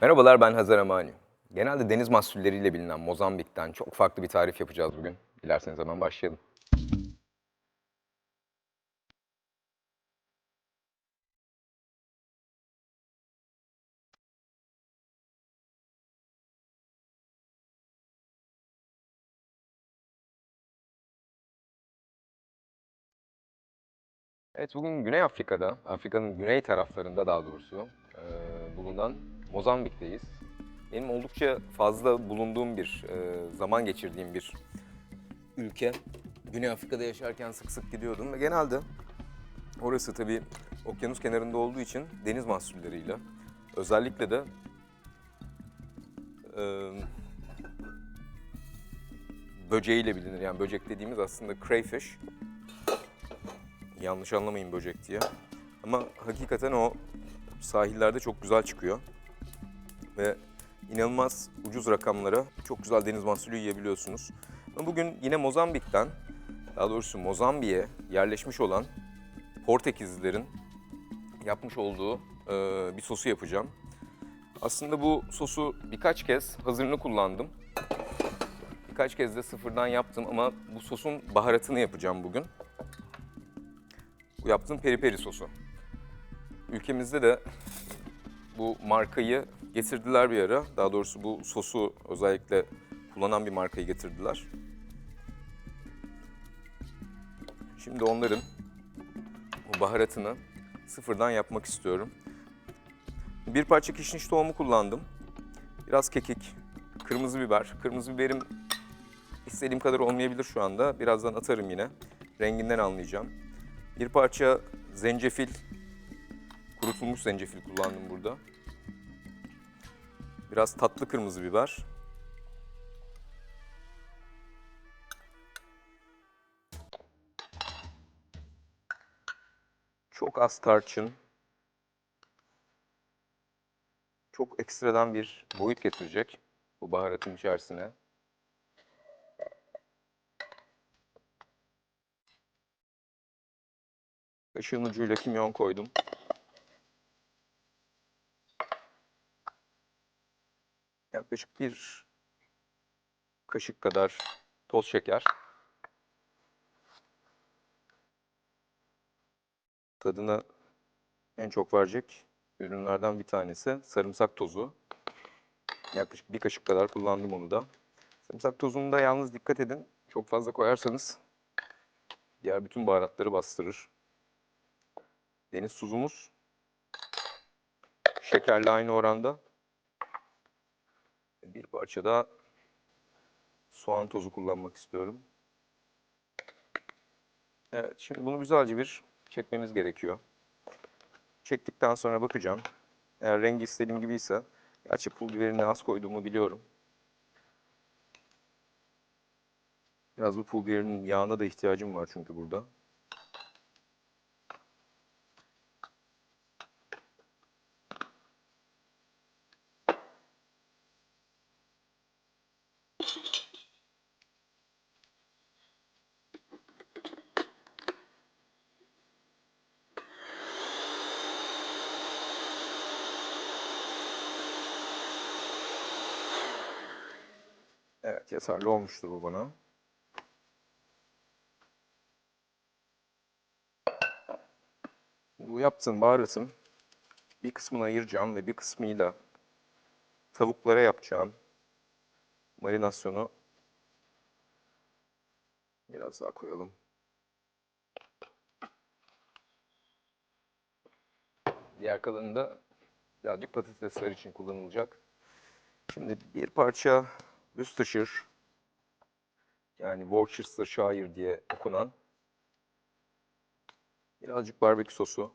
Merhabalar ben Hazar Amani. Genelde deniz mahsulleriyle bilinen Mozambik'ten çok farklı bir tarif yapacağız bugün. Dilerseniz hemen başlayalım. Evet bugün Güney Afrika'da, Afrika'nın güney taraflarında daha doğrusu e, bulunan Mozambik'teyiz. Benim oldukça fazla bulunduğum bir, e, zaman geçirdiğim bir ülke. Güney Afrika'da yaşarken sık sık gidiyordum ve genelde orası tabii okyanus kenarında olduğu için deniz mahsulleriyle, özellikle de e, böceğiyle bilinir. Yani böcek dediğimiz aslında crayfish. Yanlış anlamayın böcek diye. Ama hakikaten o sahillerde çok güzel çıkıyor. Ve inanılmaz ucuz rakamlara çok güzel deniz mahsulü yiyebiliyorsunuz. Bugün yine Mozambik'ten, daha doğrusu Mozambik'e yerleşmiş olan Portekizlilerin yapmış olduğu e, bir sosu yapacağım. Aslında bu sosu birkaç kez hazırını kullandım. Birkaç kez de sıfırdan yaptım ama bu sosun baharatını yapacağım bugün. Bu yaptığım peri peri sosu. Ülkemizde de bu markayı getirdiler bir ara. Daha doğrusu bu sosu özellikle kullanan bir markayı getirdiler. Şimdi onların bu baharatını sıfırdan yapmak istiyorum. Bir parça kişniş tohumu kullandım. Biraz kekik, kırmızı biber. Kırmızı biberim istediğim kadar olmayabilir şu anda. Birazdan atarım yine. Renginden anlayacağım. Bir parça zencefil, kurutulmuş zencefil kullandım burada. Biraz tatlı kırmızı biber. Çok az tarçın. Çok ekstradan bir boyut getirecek bu baharatın içerisine. Kaşığın ucuyla kimyon koydum. Yaklaşık bir kaşık kadar toz şeker. Tadını en çok verecek ürünlerden bir tanesi sarımsak tozu. Yaklaşık bir kaşık kadar kullandım onu da. Sarımsak tozunu da yalnız dikkat edin. Çok fazla koyarsanız diğer bütün baharatları bastırır. Deniz tuzumuz şekerle aynı oranda. Bir parça da soğan tozu kullanmak istiyorum. Evet, şimdi bunu güzelce bir çekmemiz gerekiyor. Çektikten sonra bakacağım. Eğer rengi istediğim gibiyse, gerçi pul biberini az koyduğumu biliyorum. Biraz bu pul biberinin yağına da ihtiyacım var çünkü burada. Evet, yeterli olmuştur bu bana. Bu yaptığım baharatın bir kısmını ayıracağım ve bir kısmıyla tavuklara yapacağım marinasyonu biraz daha koyalım. Diğer kalanı da birazcık patatesler için kullanılacak. Şimdi bir parça Worcestershire Yani Worcestershire diye okunan birazcık barbekü sosu.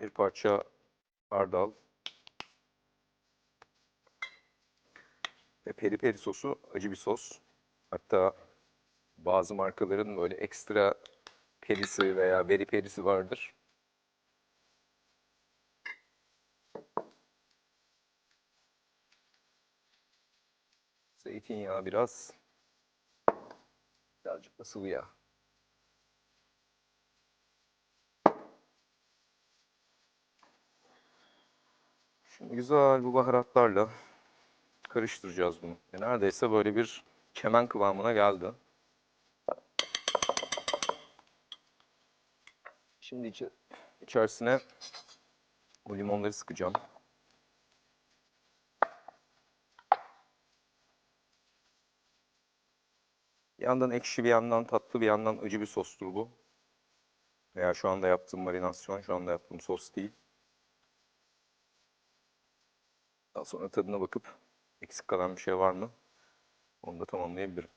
Bir parça hardal ve peri peri sosu acı bir sos. Hatta bazı markaların böyle ekstra perisi veya beri perisi vardır. Zeytinyağı biraz. Birazcık da sıvı yağ. Şimdi güzel bu baharatlarla karıştıracağız bunu. E, Neredeyse böyle bir kemen kıvamına geldi. Şimdi içerisine bu limonları sıkacağım. Bir yandan ekşi, bir yandan tatlı, bir yandan acı bir sostur bu. Veya şu anda yaptığım marinasyon, şu anda yaptığım sos değil. Daha sonra tadına bakıp eksik kalan bir şey var mı? Onu da tamamlayabilirim.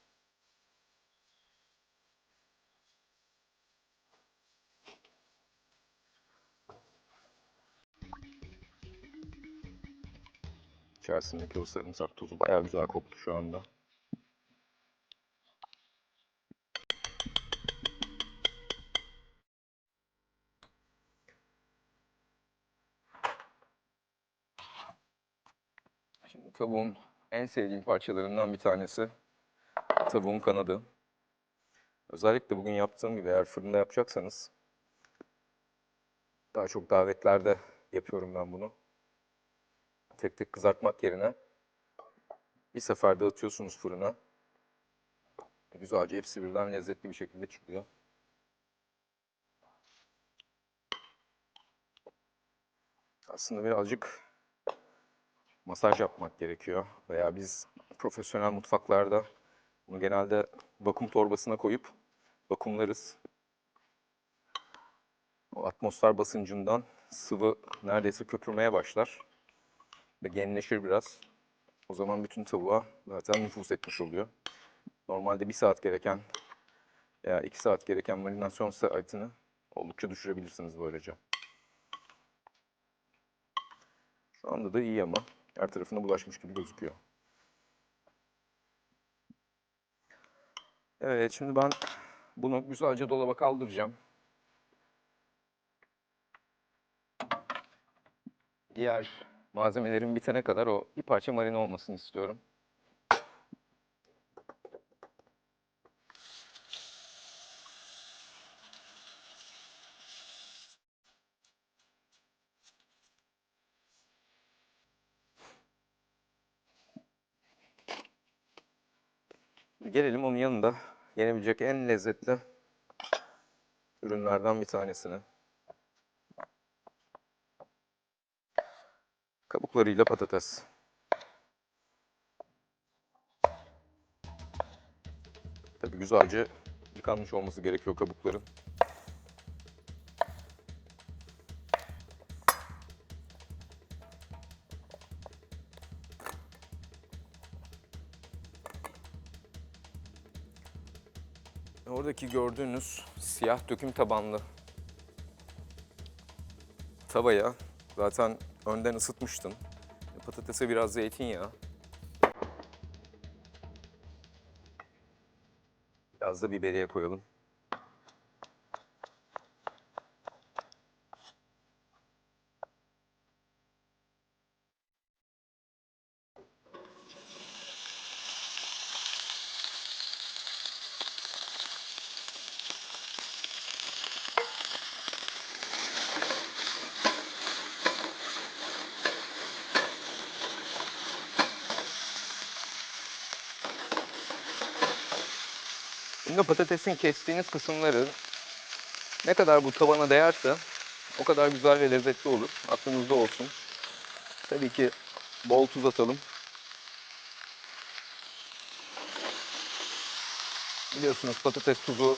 İçerisindeki o sarımsak tozu bayağı güzel koktu şu anda. Tavuğun en sevdiğim parçalarından bir tanesi tavuğun kanadı. Özellikle bugün yaptığım gibi eğer fırında yapacaksanız daha çok davetlerde yapıyorum ben bunu. Tek tek kızartmak yerine bir seferde atıyorsunuz fırına. Güzelce hepsi birden lezzetli bir şekilde çıkıyor. Aslında birazcık masaj yapmak gerekiyor. Veya biz profesyonel mutfaklarda bunu genelde vakum torbasına koyup vakumlarız. O atmosfer basıncından sıvı neredeyse köpürmeye başlar ve genleşir biraz. O zaman bütün tavuğa zaten nüfuz etmiş oluyor. Normalde bir saat gereken veya iki saat gereken marinasyon saatini oldukça düşürebilirsiniz böylece. Şu anda da iyi ama her tarafına bulaşmış gibi gözüküyor. Evet, şimdi ben bunu güzelce dolaba kaldıracağım. Diğer malzemelerin bitene kadar o bir parça marine olmasını istiyorum. Gelelim onun yanında yenebilecek en lezzetli ürünlerden bir tanesine. Kabuklarıyla patates. Tabii güzelce yıkanmış olması gerekiyor kabukların. Oradaki gördüğünüz siyah döküm tabanlı tavaya zaten önden ısıtmıştım. Patatese biraz zeytinyağı. Biraz da biberiye koyalım. Şimdi patatesin kestiğiniz kısımları ne kadar bu tavana değerse o kadar güzel ve lezzetli olur. Aklınızda olsun. Tabii ki bol tuz atalım. Biliyorsunuz patates tuzu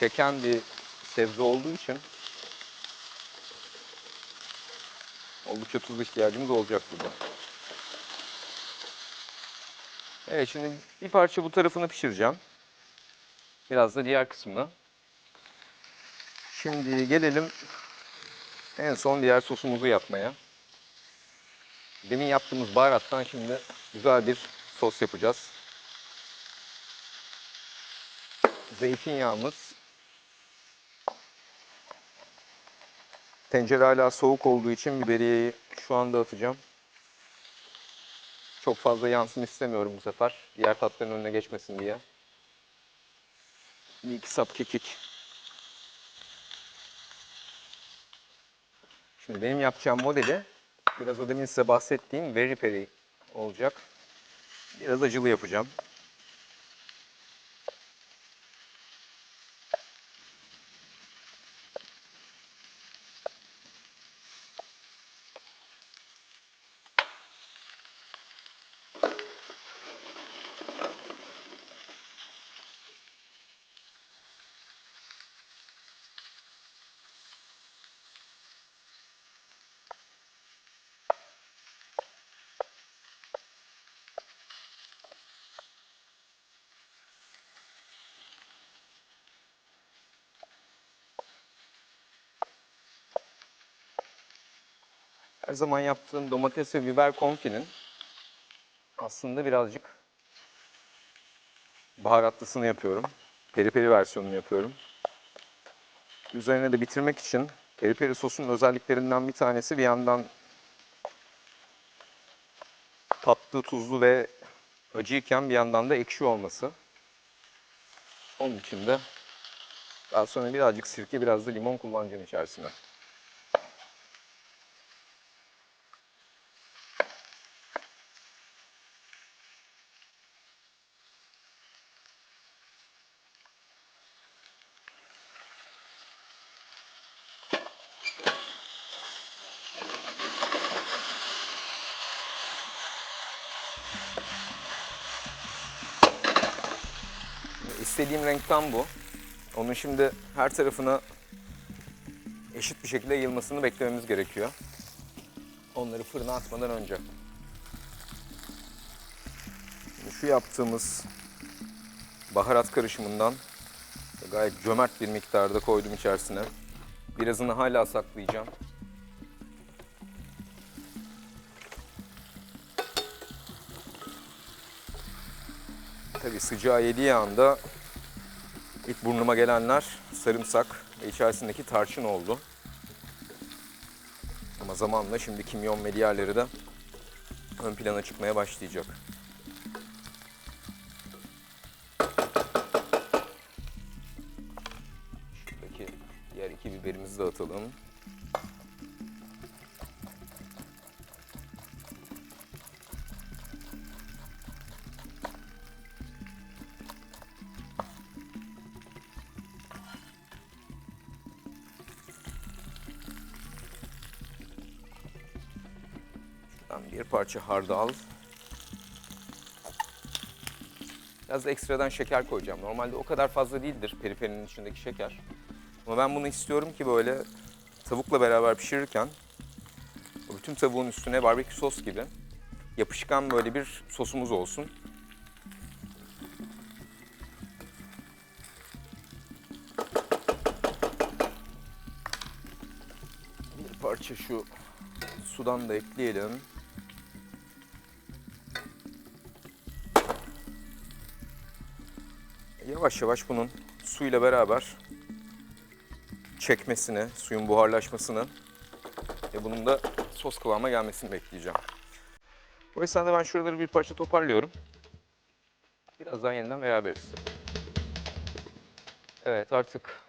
çeken bir sebze olduğu için Oldukça tuz ihtiyacımız olacak burada. Evet şimdi bir parça bu tarafını pişireceğim. Biraz da diğer kısmını. Şimdi gelelim en son diğer sosumuzu yapmaya. Demin yaptığımız baharattan şimdi güzel bir sos yapacağız. Zeytinyağımız. Tencere hala soğuk olduğu için biberiyeyi şu anda atacağım. Çok fazla yansın istemiyorum bu sefer. Diğer tatların önüne geçmesin diye. Bir iki sap kekik. Şimdi benim yapacağım modeli biraz o demin size bahsettiğim very peri olacak. Biraz acılı yapacağım. Her zaman yaptığım domates ve biber konfinin aslında birazcık baharatlısını yapıyorum. Peri peri versiyonunu yapıyorum. Üzerine de bitirmek için peri peri sosunun özelliklerinden bir tanesi bir yandan tatlı, tuzlu ve acıyken bir yandan da ekşi olması. Onun için de daha sonra birazcık sirke, biraz da limon kullanacağım içerisine. İstediğim renk tam bu. Onun şimdi her tarafına eşit bir şekilde yayılmasını beklememiz gerekiyor. Onları fırına atmadan önce. Şimdi şu yaptığımız baharat karışımından gayet cömert bir miktarda koydum içerisine. Birazını hala saklayacağım. Tabii sıcağı yediği anda ilk burnuma gelenler sarımsak ve içerisindeki tarçın oldu. Ama zamanla şimdi kimyon ve diğerleri de ön plana çıkmaya başlayacak. Şuradaki diğer iki biberimizi de atalım. Ben bir parça hardal. Biraz da ekstradan şeker koyacağım. Normalde o kadar fazla değildir periferinin içindeki şeker. Ama ben bunu istiyorum ki böyle tavukla beraber pişirirken bütün tavuğun üstüne barbekü sos gibi yapışkan böyle bir sosumuz olsun. Bir parça şu sudan da ekleyelim. Yavaş yavaş bunun suyla beraber çekmesini, suyun buharlaşmasını ve bunun da sos kıvama gelmesini bekleyeceğim. O esnada ben şuraları bir parça toparlıyorum. Birazdan yeniden beraberiz. Evet artık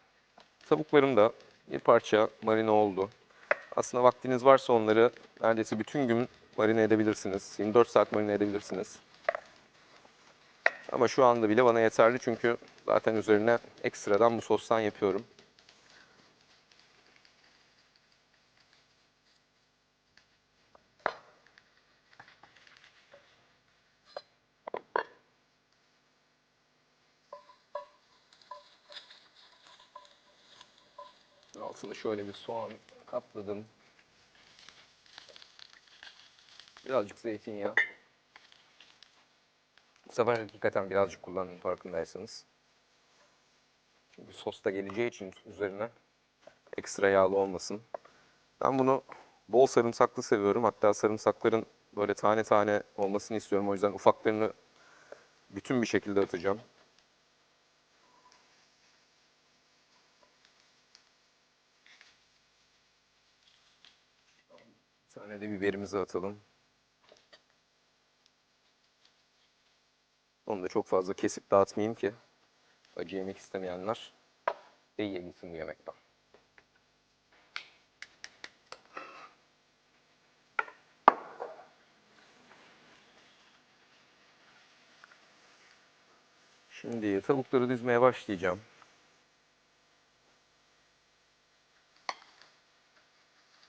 tavuklarım da bir parça marine oldu. Aslında vaktiniz varsa onları neredeyse bütün gün marine edebilirsiniz. 24 saat marine edebilirsiniz. Ama şu anda bile bana yeterli çünkü zaten üzerine ekstradan bu sostan yapıyorum. Altını şöyle bir soğan kapladım. Birazcık zeytinyağı. Bu sefer hakikaten birazcık kullanın farkındaysanız. Çünkü sos da geleceği için üzerine ekstra yağlı olmasın. Ben bunu bol sarımsaklı seviyorum. Hatta sarımsakların böyle tane tane olmasını istiyorum. O yüzden ufaklarını bütün bir şekilde atacağım. Bir tane de biberimizi atalım. Onu da çok fazla kesip dağıtmayayım ki acı yemek istemeyenler de yiyebilsin bu yemekten. Şimdi tavukları dizmeye başlayacağım.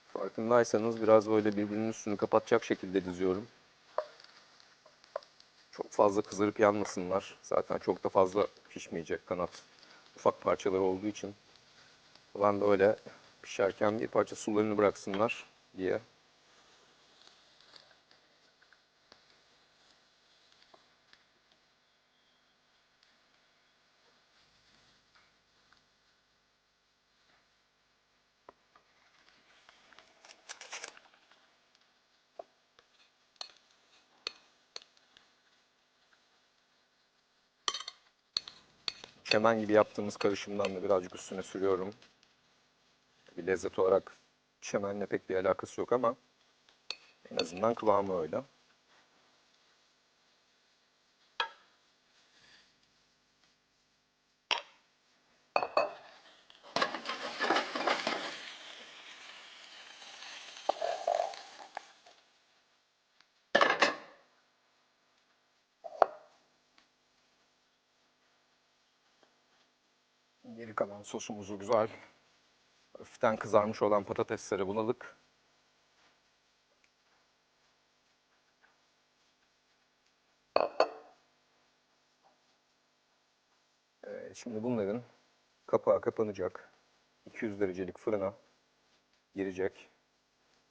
Farkındaysanız biraz böyle birbirinin üstünü kapatacak şekilde diziyorum. Çok fazla kızarıp yanmasınlar. Zaten çok da fazla pişmeyecek kanat. Ufak parçaları olduğu için. Ben de öyle pişerken bir parça sularını bıraksınlar diye. Çemen gibi yaptığımız karışımdan da birazcık üstüne sürüyorum. Bir lezzet olarak çemenle pek bir alakası yok ama en azından kıvamı öyle. Geri kalan sosumuzu güzel hafiften kızarmış olan patatesleri buladık. Evet, şimdi bunların kapağı kapanacak. 200 derecelik fırına girecek.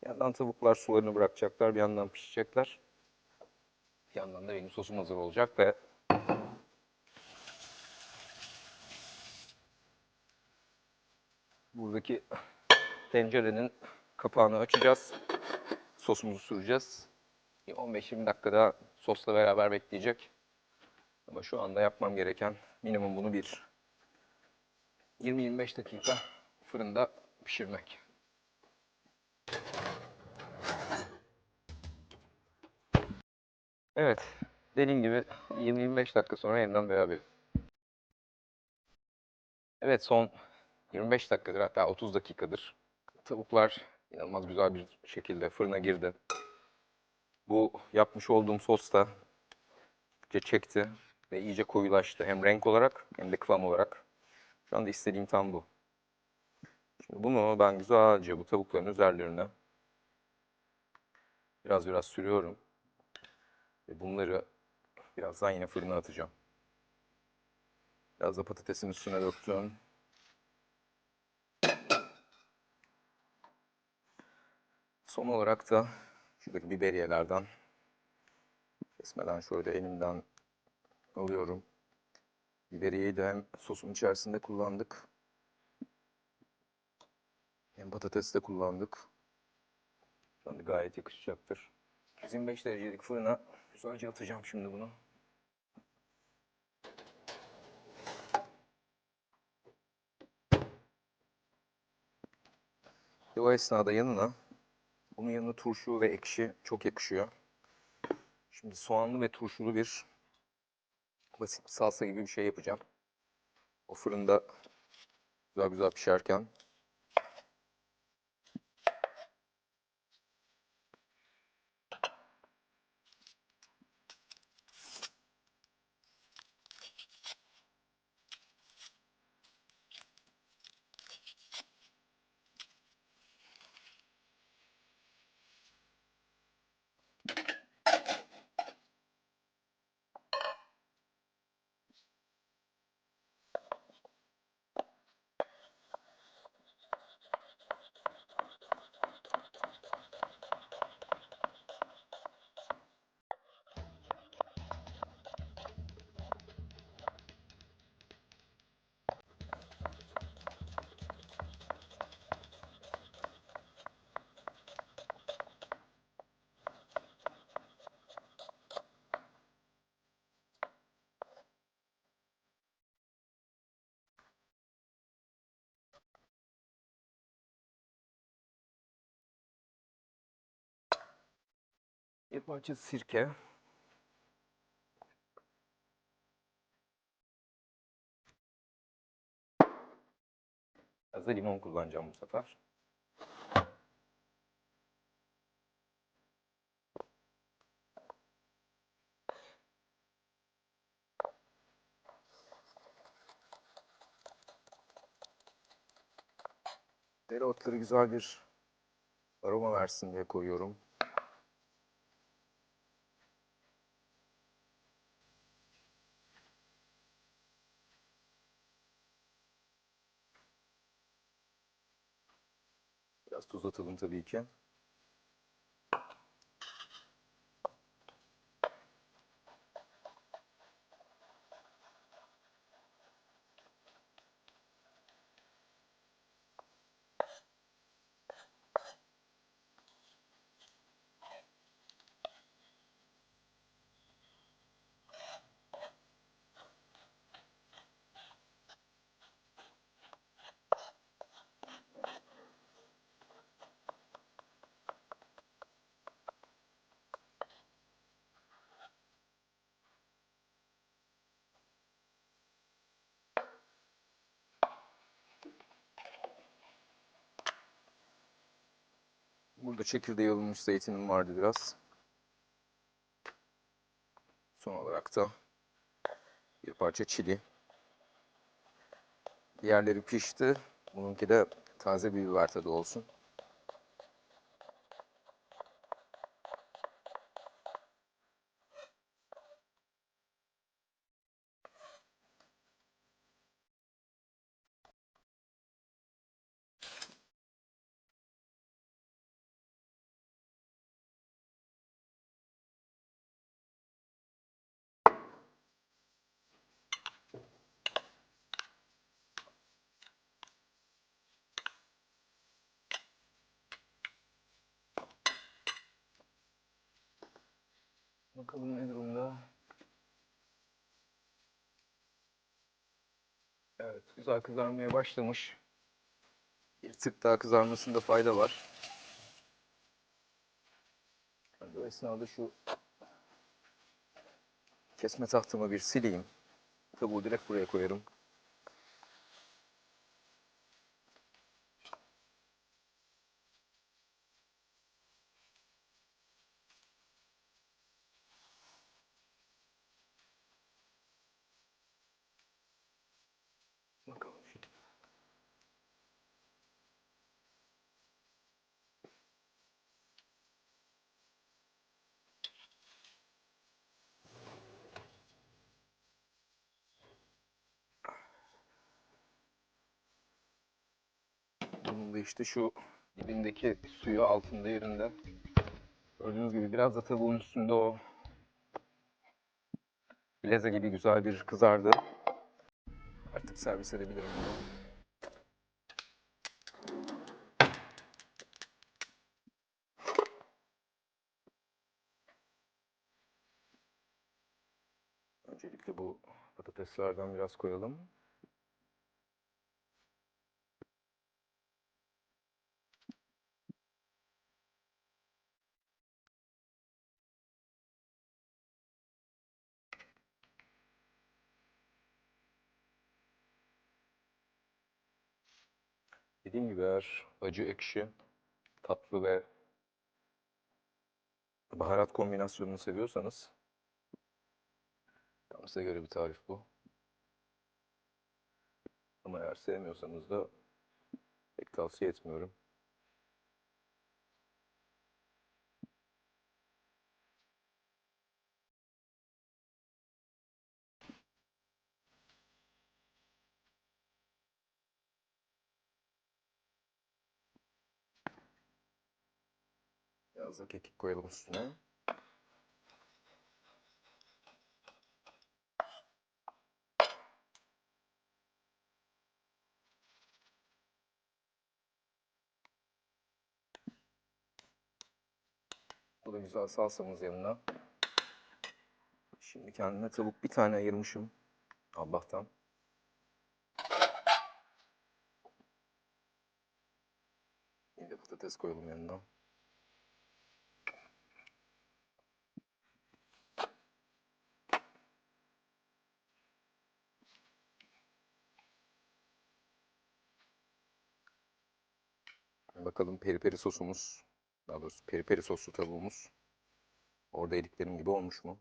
Bir yandan tavuklar sularını bırakacaklar, bir yandan pişecekler. Bir yandan da benim sosum hazır olacak ve buradaki tencerenin kapağını açacağız. Sosumuzu süreceğiz. Bir 15-20 dakika daha sosla beraber bekleyecek. Ama şu anda yapmam gereken minimum bunu bir 20-25 dakika fırında pişirmek. Evet, dediğim gibi 20-25 dakika sonra yeniden beraber. Evet, son 25 dakikadır hatta 30 dakikadır. Tavuklar inanılmaz güzel bir şekilde fırına girdi. Bu yapmış olduğum sos da çekti ve iyice koyulaştı. Hem renk olarak hem de kıvam olarak. Şu anda istediğim tam bu. Şimdi bunu ben güzelce bu tavukların üzerlerine biraz biraz sürüyorum. Ve bunları birazdan yine fırına atacağım. Biraz da patatesin üstüne döktüm. Son olarak da şuradaki biberiyelerden kesmeden şöyle elimden alıyorum. Biberiyeyi de hem sosun içerisinde kullandık. Hem patateste kullandık. Şu anda gayet yakışacaktır. 125 derecelik fırına güzelce atacağım şimdi bunu. Ve o esnada yanına bunun yanına turşu ve ekşi çok yakışıyor. Şimdi soğanlı ve turşulu bir basit bir salsa gibi bir şey yapacağım. O fırında güzel güzel pişerken Bir parça sirke. Biraz da limon kullanacağım bu sefer. Dereotları güzel bir aroma versin diye koyuyorum. Biraz tuz tabii ki. Burada çekirdeği alınmış zeytinim vardı biraz. Son olarak da bir parça çili. Diğerleri pişti. Bununki de taze bir biber tadı olsun. Bakalım ne durumda. Güzel kızarmaya başlamış. Bir tık daha kızarmasında fayda var. O esnada şu kesme tahtamı bir sileyim. Tavuğu direkt buraya koyarım. Bakalım şimdi. Bunun da işte şu dibindeki suyu altında yerinde. Gördüğünüz gibi biraz da tavuğun üstünde o Bileze gibi güzel bir kızardı. Artık servis edebilirim. Öncelikle bu patateslerden biraz koyalım. Dediğim gibi eğer acı, ekşi, tatlı ve baharat kombinasyonunu seviyorsanız tam size göre bir tarif bu. Ama eğer sevmiyorsanız da pek tavsiye etmiyorum. Biraz kekik koyalım üstüne. Bu da güzel salsamız yanına. Şimdi kendime tavuk bir tane ayırmışım. Allah'tan. Bir de patates koyalım yanına. Bakalım peri peri sosumuz, daha doğrusu peri soslu tavuğumuz orada yediklerim gibi olmuş mu?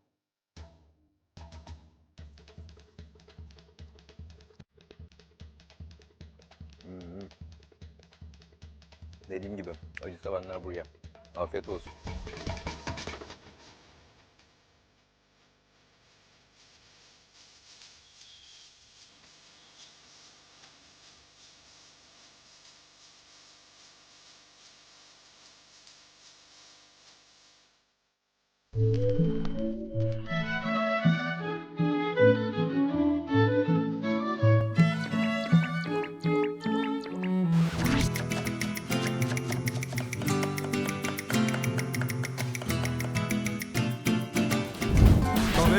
Hmm. Dediğim gibi acı sevenler buraya. Afiyet olsun.